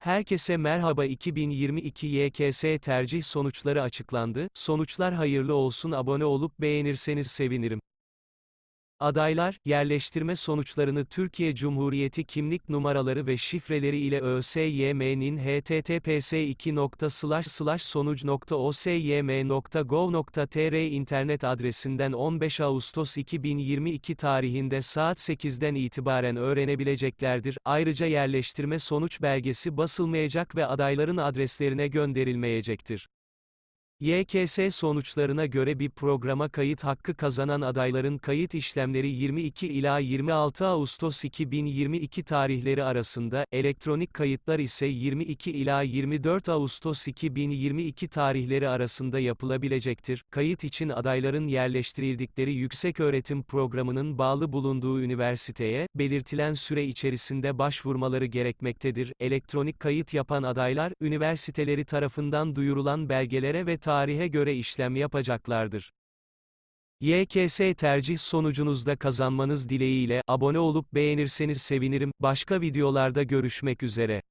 Herkese merhaba 2022 YKS tercih sonuçları açıklandı. Sonuçlar hayırlı olsun abone olup beğenirseniz sevinirim. Adaylar, yerleştirme sonuçlarını Türkiye Cumhuriyeti kimlik numaraları ve şifreleri ile ÖSYM'nin https sonuc.osym.gov.tr internet adresinden 15 Ağustos 2022 tarihinde saat 8'den itibaren öğrenebileceklerdir. Ayrıca yerleştirme sonuç belgesi basılmayacak ve adayların adreslerine gönderilmeyecektir. YKS sonuçlarına göre bir programa kayıt hakkı kazanan adayların kayıt işlemleri 22 ila 26 Ağustos 2022 tarihleri arasında, elektronik kayıtlar ise 22 ila 24 Ağustos 2022 tarihleri arasında yapılabilecektir. Kayıt için adayların yerleştirildikleri yükseköğretim programının bağlı bulunduğu üniversiteye, belirtilen süre içerisinde başvurmaları gerekmektedir. Elektronik kayıt yapan adaylar, üniversiteleri tarafından duyurulan belgelere ve tarihe göre işlem yapacaklardır. YKS tercih sonucunuzda kazanmanız dileğiyle, abone olup beğenirseniz sevinirim, başka videolarda görüşmek üzere.